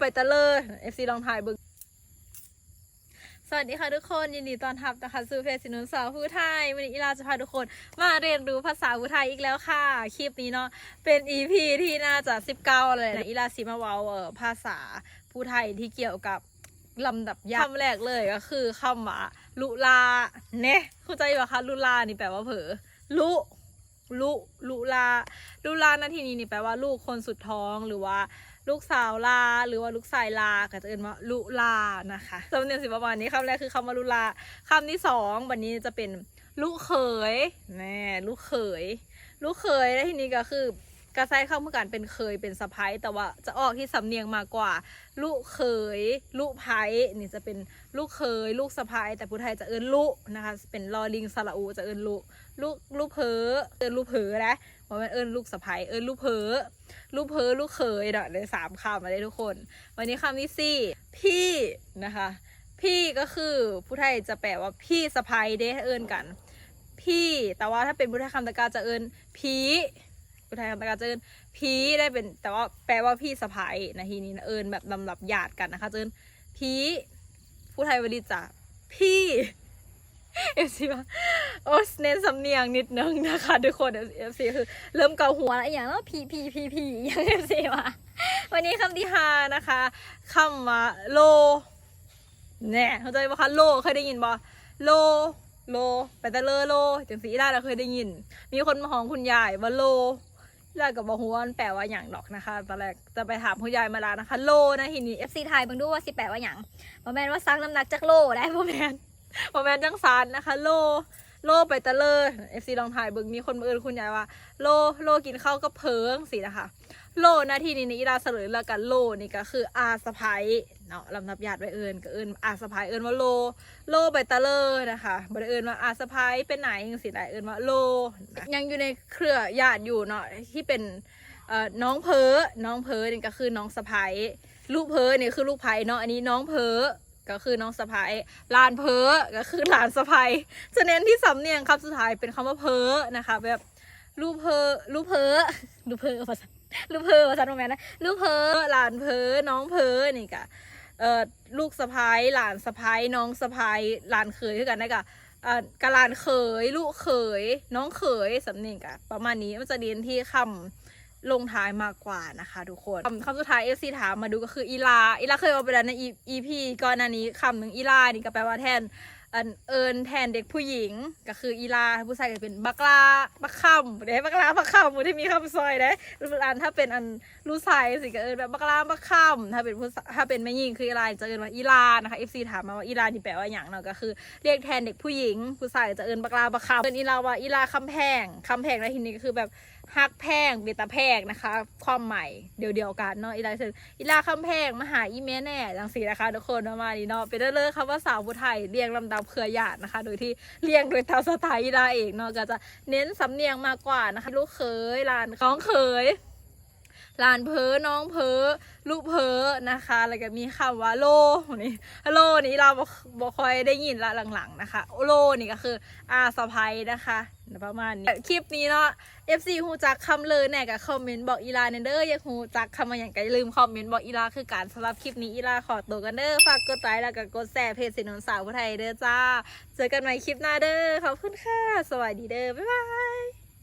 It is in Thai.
ไปตะเลอเอฟซีลองถ่ายเบึงสวัสดีค่ะทุกคนยินดีต้อนรับนะคะสู่เพจสินุนสาวผู้ไทยวันนี้อีลาจะพาทุกคนมาเรียนรู้ภาษาผู้ไทยอีกแล้วค่ะ คลิปนี้เนาะเป็น EP ที่น่าจะ19 เลยนะอีลาสิมาเว้าเออภาษาผู้ไทยที่เกี่ยวกับลำดับยากคำแรกเลยก็คือคำว่าลุลาเนี่ยเข้าใจป่ะคะลุลานี่แปลว่าเผลอลุลุลุลาลุลานาทีนี้นี่แปลว่าลูกคนสุดท้องหรือว่า ลูกสาวลา หรือว่าลูกชายลาก็จะเอ่นว่าลุลานะคะสำเนียงสิประมาณนี้คำแรกคือคำว่าลุลาคำที่สองวันนี้จะเป็นลูกเขยแน่ลูกเขย ลูกเขยแล้วทีนี้ก็คือ กระไซเข้าเมื่อกันเป็นเคยเป็นสะพ้ายแต่ว่าจะออกที่สำเนียงมากกว่า ลูกเขยลูกไพ้นี่จะเป็นลูกเขยลูกสะพ้ายแต่ผู้ไทยจะเอิ้นลุนะคะ เป็นลอลิงสระอูจะเอิ้นลุลูกลูกเพอเอิ้นลูกเพอนะเพรามันเอิ้นลูกสะพ้ายเอิ้นลูกเพอลูกเพอลูกเขยเนาะเลยสามคำมาเลยทุกคน วันนี้คำที่สี่พี่นะคะ พี่ก็คือผู้ไทยจะแปลว่าพี่สะพ้ายเด้เอิ้นกัน พี่แต่ว่าถ้าเป็นผู้ไทยคำตะกาจะเอิ้นพี ผู้ไทยคำตะกาจะเอินพีได้เป็นแต่ว่าแปลว่าพี่สะพ้ายนะทีนี้นะเอินแบบลำดับญาติกันนะคะจะเอินพีผู้ไทยวลีจะพี่เอฟซีว่าโอ้เน้นสำเนียงนิดนึงนะคะทุกคนเอฟซีคือเริ่มเกาหัวแล้วอย่างแล้วพีพีพีพีอย่างเอฟซีว่าวันนี้คำที่ห้านะคะคำว่าโลแน่เข้าใจปะคะโลเคยได้ยินบ่โลโลไปแต่เลอโลจังสีได้เราเคยได้ยิน มีคนมาหองคุณยายว่าโล แล้วกับบอกหัวามันแปลว่าอย่างดอกนะคะตอนแรกจะไปถามคุณยายมาแล้วนะคะ โลนะทีนี้ FC ไทยเบิ่งดูว่าสิแปลว่าหยังบอแมนว่าซักน้ำหนักจากโลได้บอแมนบอแมนจังซานนะคะ โลโลไปตะเลอเอฟซีลองถ่ายเบิ่งมีคนมาเอินคุณยายว่า โลโลกินข้าวก็เพิงสินะคะ โลนาทีนี้นี่อีลาเสลยแล้วกันโลนี่ก็คืออาสะพายเนาะลำนับญาติไว้เอินก็เอินอาสะพายเอินว่าโล โลไปตะเลอนะคะบ่ได้เอินว่าอาสะพายเป็นไหนจังสิได้เอินว่าโล ยังอยู่ในเครือญาติอยู่เนาะที่เป็นเอ่อน้องเพอน้องเพอนี่ก็คือน้องสะพายลูกเพอนี่คือลูกไผ่เนาะอันนี้น้องเพอก็คือน้องสะพายลานเพอก็คือหลานสะพายจะเน้นที่สำเนียงคำสุดท้ายเป็นคำว่าเพอนะคะแบบ ลูกเพอลูกเพอลูกเพอภาษาลูกเพอภาษาโรแมนนะลูกเพอหลานเพอน้องเพอนี่กะเอ่อลูกสะพ้ายหลานสะพ้ายน้องสะพ้ายหลานเขยคือกันนะกะเอ่อกะหลานเขย ลูกเขย น้องเขยสำเนียงกะประมาณนี้มันจะเรียนที่คำลงท้ายมากกว่านะคะทุกคนคำคำสุดท้ายเอฟซีถามมาดูก็คืออีลาอีลาเคยเอาไปแล้วในอีพีก่อนหน้านี้คำหนึ่งอีลานี่ก็แปลว่าแทน อันเอิญแทนเด็กผู้หญิง ก็คืออีลาผู้ชายก็เป็นบักลาบักคำเด้บักลาบักคำที่มีคำซอยเด้อันถ้าเป็นอันลูกชายสิก็เอิญแบบบักลาบักคำถ้าเป็นผู้ถ้าเป็นแม่หญิงคืออีลาจะเอิญว่าอีลานะคะ FC ถามมาว่าอีลานี่แปลว่าอย่างเนาะก็คือเรียกแทนเด็กผู้หญิง ผู้ชายจะเอิญบักลาบักคำเอิญอีลาว่าอีลาคำแพงคำแพงในที่นี้ก็คือแบบ ฮักแพงเบตาแพงนะคะ ความใหม่เดียวเดียวๆกันเนาะอีลาเสร็จอีลาคำแพงมาหาอีเมแน่ดังสีนะคะทุกคนประมาณนี้เนาะเป็นเรื่องคำว่าสาวผู้ไทยเรียงลำดับเครือญาตินะคะ โดยที่เรียงโดยตามสไตล์อีลาเองเนาะก็จะเน้นสำเนียงมากกว่านะคะ ลูกเขยลานของเขย ลานเพอน้องเพอลูกเพอนะคะ แล้วก็มีคำว่าโลนี่โลนี่เราบ่บค่อยได้ยินละหลังๆนะคะ โลนี่ก็คืออาสะพายนะคะประมาณนี้คลิปนี้เนาะ FC ฮูจักคำเลยแน่กับคอมเมนต์บอกอีลาเนเด้ออยากฮูจักคำมาอย่างไกลลืมคอมเมนต์บอกอีลาคือการสำหรับคลิปนี้อีลาขอตัวกันเด้อฝากกดไลค์แล้วก็กดแชร์เพจสินนสาวผู้ไทยเด้อจ้า เจอกันใหม่คลิปหน้าเด้อขอบคุณค่ะ สวัสดีเด้อบ๊ายบาย